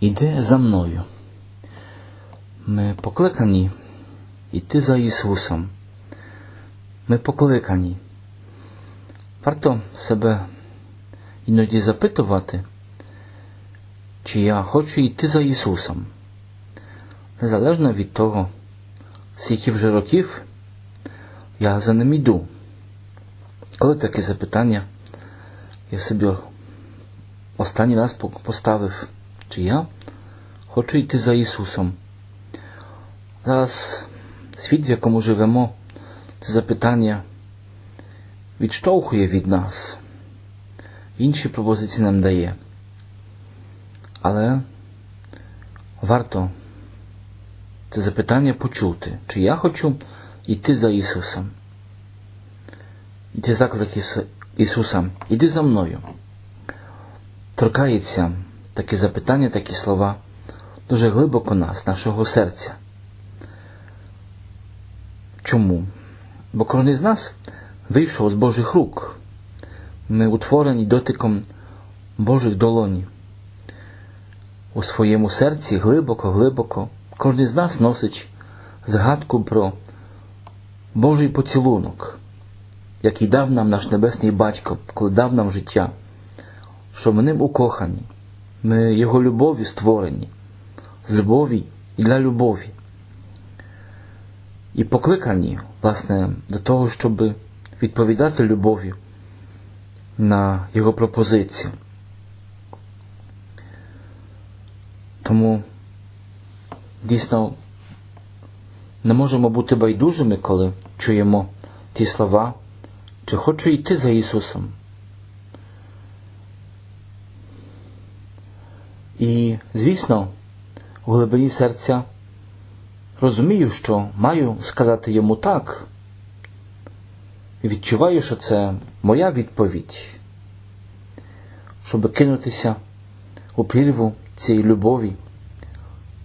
Іди за мною. Ми покликані йти за Ісусом. Ми покликані. Варто себе іноді запитувати, чи я хочу йти за Ісусом. Незалежно від того, скільки вже років я за ним йду. Коли таке запитання я собі останній раз поставив, чи я хочу йти за Ісусом. Зараз світ, в якому живемо, це запитання відштовхує від нас, інші пропозиції нам дає. Але варто це запитання почути, чи я хочу йти за Ісусом. Йти заклик Ісуса, іди за мною. Торкається такі запитання, такі слова дуже глибоко нас, нашого серця. Чому? Бо кожен з нас вийшов з Божих рук. Ми утворені дотиком Божих долоні. У своєму серці глибоко-глибоко кожен з нас носить згадку про Божий поцілунок, який дав нам наш Небесний Батько, коли дав нам життя, що ми ним укохані, ми Його любові створені, з любові і для любові. І покликані, власне, до того, щоб відповідати любов'ю на Його пропозицію. Тому дійсно не можемо бути байдужими, коли чуємо ті слова, чи хочу йти за Ісусом. І, звісно, у глибині серця розумію, що маю сказати йому так. І відчуваю, що це моя відповідь, щоб кинутися у прірву цієї любові,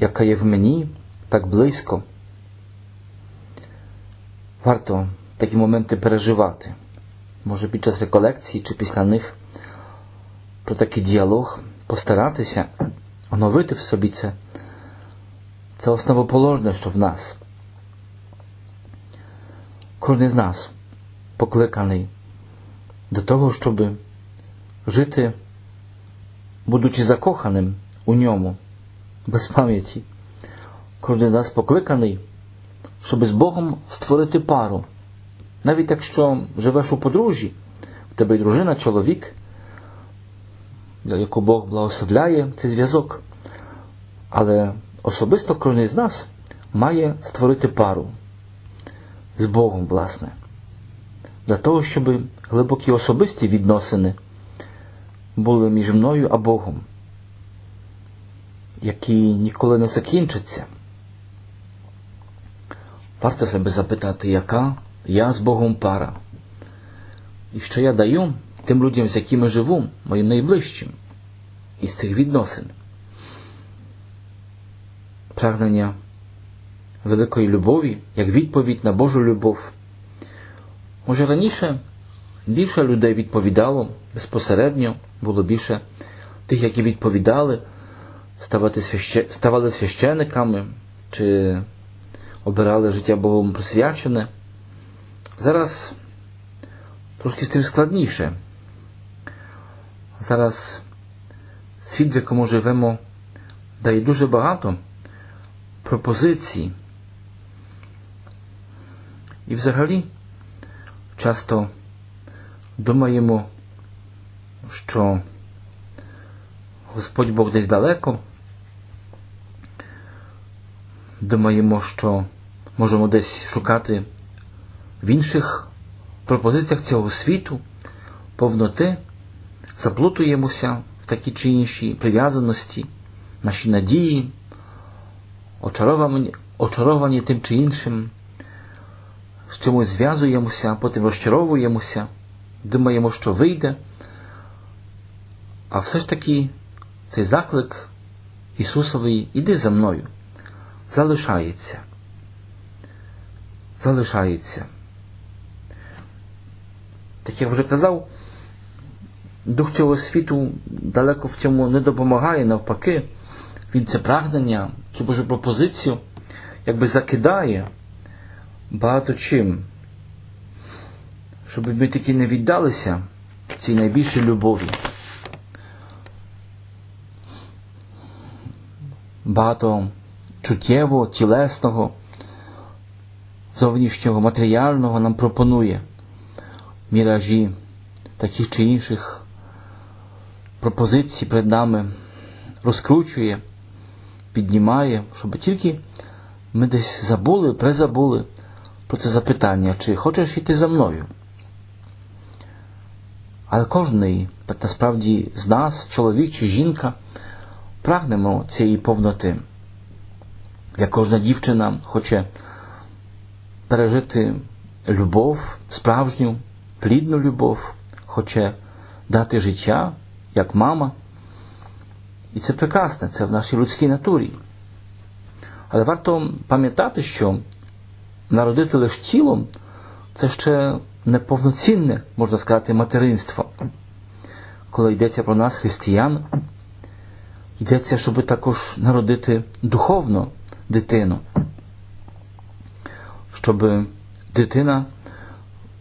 яка є в мені так близько. Варто такі моменти переживати. Може під час реколекції чи після них про такий діалог постаратися оновити в собі це. Це основоположне, що в нас. Кожен з нас покликаний до того, щоб жити, будучи закоханим у ньому, без пам'яті. Кожен з нас покликаний, щоб з Богом створити пару. Навіть якщо живеш у подружжі, в тебе дружина, чоловік, яку Бог благословляє цей зв'язок. Але особисто кожен з нас має створити пару з Богом, власне, для того, щоб глибокі особисті відносини були між мною а Богом, які ніколи не закінчаться. Варто себе запитати, яка я з Богом пара, і що я даю тим людям, з якими живу, моїм найближчим, із цих відносин. Прагнення великої любові, як відповідь на Божу любов. Може, раніше більше людей відповідало безпосередньо, було більше тих, які відповідали, ставали священиками чи обирали життя Богом присвячене. Зараз трошки з тим складніше. Зараз світ, в якому живемо, дає дуже багато пропозицій. І взагалі часто думаємо, що Господь Бог десь далеко. Думаємо, що можемо десь шукати в інших пропозиціях цього світу, повноти, заплутуємося в такі чи інші прив'язаності, наші надії, очаровані, очаровані тим чи іншим, з чимось зв'язуємося, потім розчаровуємося, думаємо, що вийде. А все ж таки цей заклик Ісусовий іди за мною, залишається. Залишається. Так як вже казав, дух цього світу далеко в цьому не допомагає, навпаки, він це прагнення, цю Божу пропозицію якби закидає багато чим, щоб ми таки не віддалися цій найбільшій любові. Багато чуттєвого, тілесного, зовнішнього, матеріального нам пропонує міражі таких чи інших пропозицій перед нами розкручує, піднімає, щоб тільки ми десь забули, призабули про це запитання, чи хочеш йти за мною. Але кожний, так насправді, з нас, чоловік чи жінка, прагнемо цієї повноти. Як кожна дівчина хоче пережити любов, справжню, плідну любов, хоче дати життя, як мама. І це прекрасне, це в нашій людській натурі. Але варто пам'ятати, що народити лише тілом це ще неповноцінне, можна сказати, материнство. Коли йдеться про нас, християн, йдеться, щоб також народити духовно дитину, щоб дитина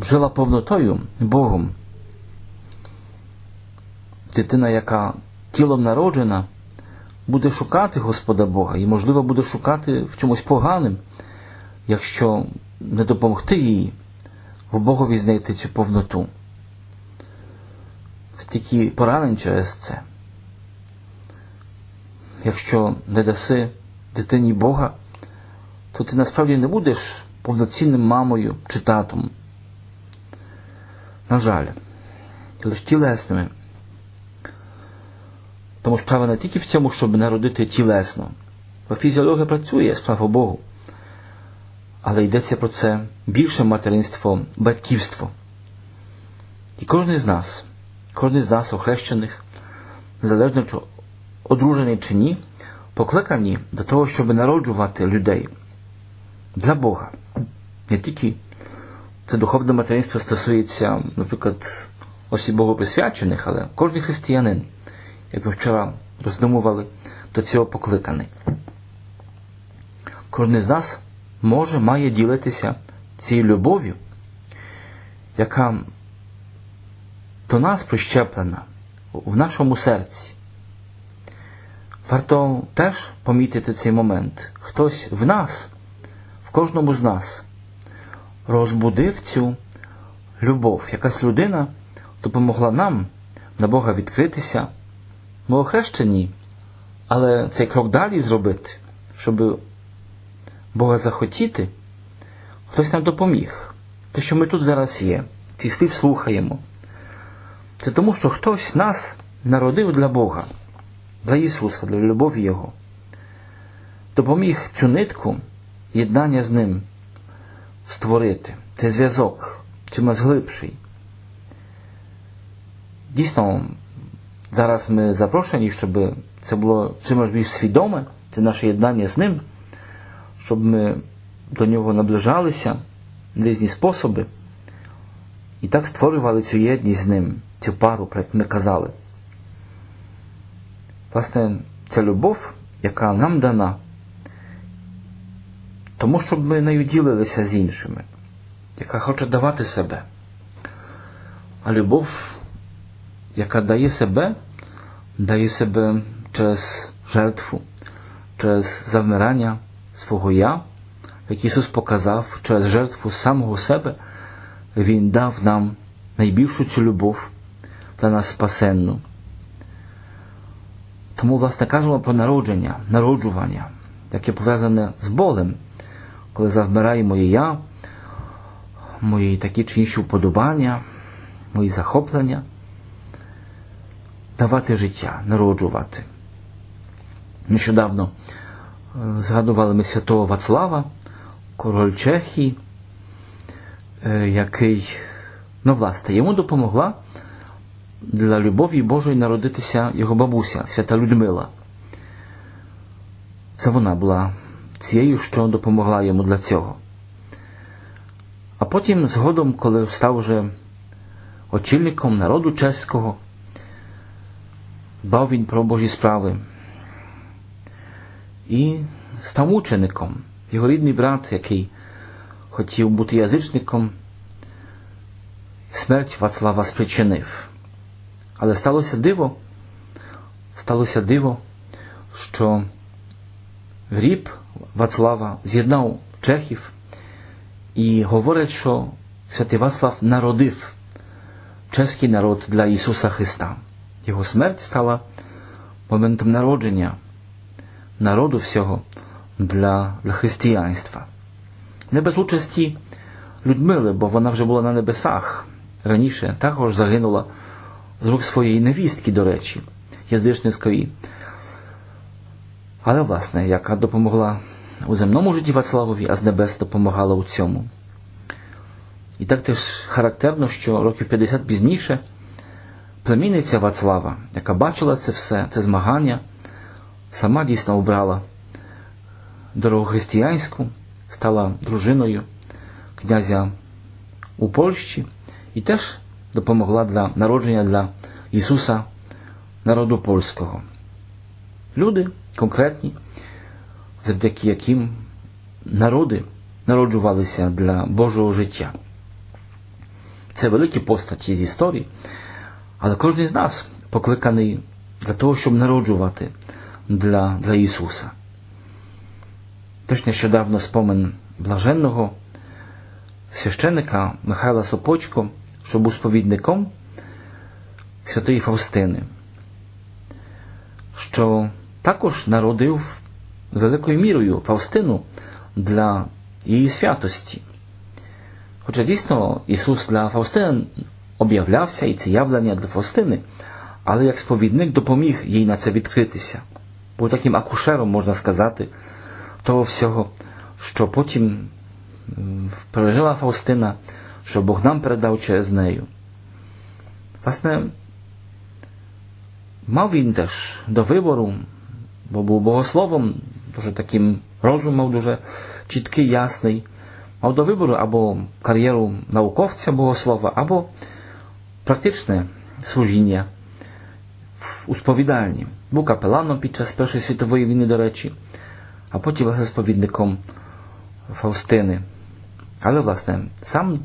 жила повнотою Богом. Дитина, яка тілом народжена, буде шукати Господа Бога і, можливо, буде шукати в чомусь поганим, якщо не допомогти їй в Богові знайти цю повноту. Стільки поранень через це. Якщо не даси дитині Бога, то ти насправді не будеш повноцінним мамою чи татом. На жаль, лише тілесними. Тому справа не тільки в цьому, щоб народити тілесно, бо фізіологія працює, слава Богу. Але йдеться про це більше материнство, батьківство. І кожен з нас, кожен з нас, охрещених, незалежно чи одружений чи ні, покликані до того, щоб народжувати людей для Бога. Не тільки це духовне материнство стосується, наприклад, осіб Богу присвячених, але кожен християнин як ми вчора роздумували, до цього покликаний. Кожен з нас може, має ділитися цією любов'ю, яка до нас прищеплена в нашому серці. Варто теж помітити цей момент. Хтось в нас, в кожному з нас, розбудив цю любов. Якась людина допомогла нам на Бога відкритися. Ми охрещені, але цей крок далі зробити, щоб Бога захотіти, хтось нам допоміг. Те, що ми тут зараз є, ці слів слухаємо. Це тому, що хтось нас народив для Бога, для Ісуса, для любові Його. Допоміг цю нитку єднання з Ним створити, цей зв'язок, чимось глибший. Дійсно, Зараз ми запрошені, щоб це було чимось більш свідоме, це наше єднання з ним, щоб ми до нього наближалися в різні способи і так створювали цю єдність з ним, цю пару, про як ми казали. Власне, ця любов, яка нам дана, тому щоб ми нею ділилися з іншими, яка хоче давати себе. А любов яка дає себе, дає себе через жертву, через завмирання свого я, як Ісус показав, через жертву самого себе, Він дав нам найбільшу цю любов для нас спасенну. Тому, власне, кажемо про народження, народжування, яке пов'язане з болем, коли завмирає моє я, мої такі чи інші вподобання, мої захоплення давати життя, народжувати. Нещодавно е, згадували ми святого Вацлава, король Чехії, е, який, ну, власне, йому допомогла для любові Божої народитися його бабуся, свята Людмила. Це вона була цією, що допомогла йому для цього. А потім, згодом, коли став вже очільником народу чеського, дбав він про Божі справи. і став мучеником. Його рідний брат, який хотів бути язичником, смерть Вацлава спричинив. Але сталося диво, сталося диво, що гріб Вацлава з'єднав чехів і говорять, що святий Вацлав народив чеський народ для Ісуса Христа. Його смерть стала моментом народження народу всього для, християнства. Не без участі Людмили, бо вона вже була на небесах. Раніше також загинула з рук своєї невістки, до речі, язичницької. Але, власне, яка допомогла у земному житті Вацлавові, а з небес допомагала у цьому. І так теж характерно, що років 50 пізніше племінниця Вацлава, яка бачила це все, це змагання, сама дійсно обрала дорогу християнську, стала дружиною князя у Польщі і теж допомогла для народження для Ісуса народу польського. Люди конкретні, завдяки яким народи народжувалися для Божого життя. Це великі постаті з історії, але кожен з нас покликаний для того, щоб народжувати для, для Ісуса. Теж нещодавно спомин блаженного священика Михайла Сопочко, що був сповідником святої Фаустини, що також народив великою мірою Фаустину для її святості. Хоча дійсно Ісус для Фаустини об'являвся і це явлення для Фаустини, але як сповідник допоміг їй на це відкритися. Був таким акушером, можна сказати, того всього, що потім пережила Фаустина, що Бог нам передав через нею. Власне, мав він теж до вибору, бо був богословом, дуже таким розумом, дуже чіткий, ясний, мав до вибору або кар'єру науковця богослова, або у сповідальні. Був капеланом під час Першої світової війни, до речі, а потім власне сповідником Фаустини. Але, власне, сам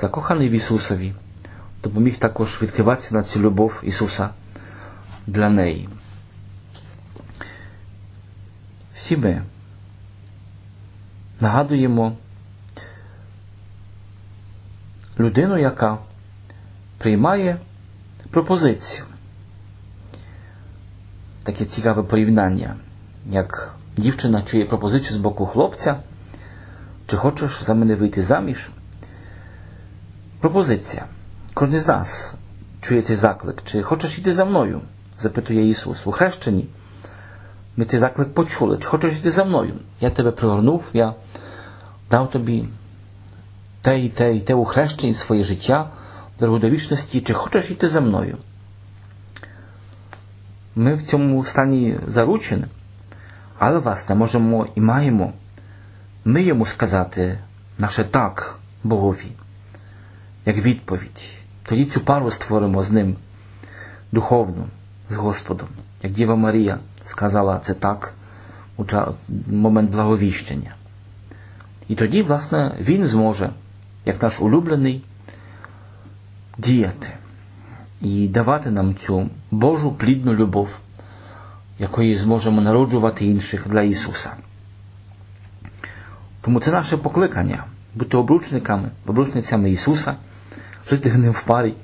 закоханий в Ісусові, допоміг також відкриватися на цю любов Ісуса для неї. Всі ми нагадуємо людину, яка приймає пропозицію. Таке цікаве порівняння, як дівчина чує пропозицію з боку хлопця, чи хочеш за мене вийти заміж? Пропозиція. Кожен з нас чує цей заклик, чи хочеш йти за мною? запитує Ісус. У хрещенні ми цей заклик почули. Чи хочеш йти за мною? Я тебе пригорнув, я дав тобі те і те і те у хрещенні своє життя, дорогу до вічності, чи хочеш йти за мною? Ми в цьому стані заручені, але власне можемо і маємо ми йому сказати наше так Богові, як відповідь. Тоді цю пару створимо з ним духовну, з Господом, як Діва Марія сказала це так у момент благовіщення. І тоді, власне, він зможе, як наш улюблений, діяти і давати нам цю Божу плідну любов, якої зможемо народжувати інших для Ісуса. Тому це наше покликання бути обручниками, обручницями Ісуса, жити з ним в парі,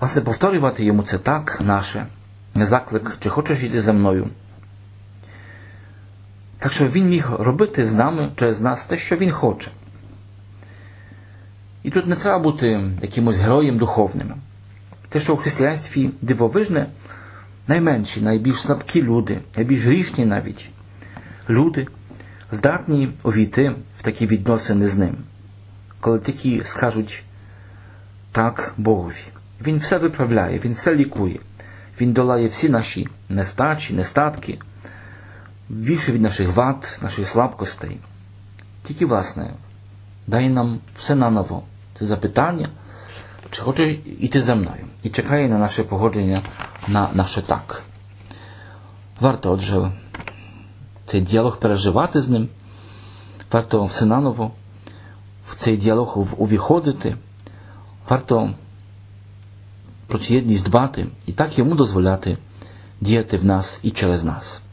власне, повторювати йому це так наше, заклик, чи хочеш йти за мною. Так що Він міг робити з нами через нас те, що Він хоче. І тут не треба бути якимось героєм духовним. Те, що у християнстві дивовижне, найменші, найбільш слабкі люди, найбільш грішні навіть люди здатні увійти в такі відносини з ним, коли такі скажуть так Богові. Він все виправляє, Він все лікує, Він долає всі наші нестачі, нестатки, більше від наших вад, наших слабкостей. Тільки, власне, дай нам все наново. Це запитання, чи хоче йти за мною, і чекає на наше погодження на наше так. Варто, отже, цей діалог переживати з ним, варто все наново в цей діалог увіходити, варто про цю єдність дбати і так йому дозволяти діяти в нас і через нас.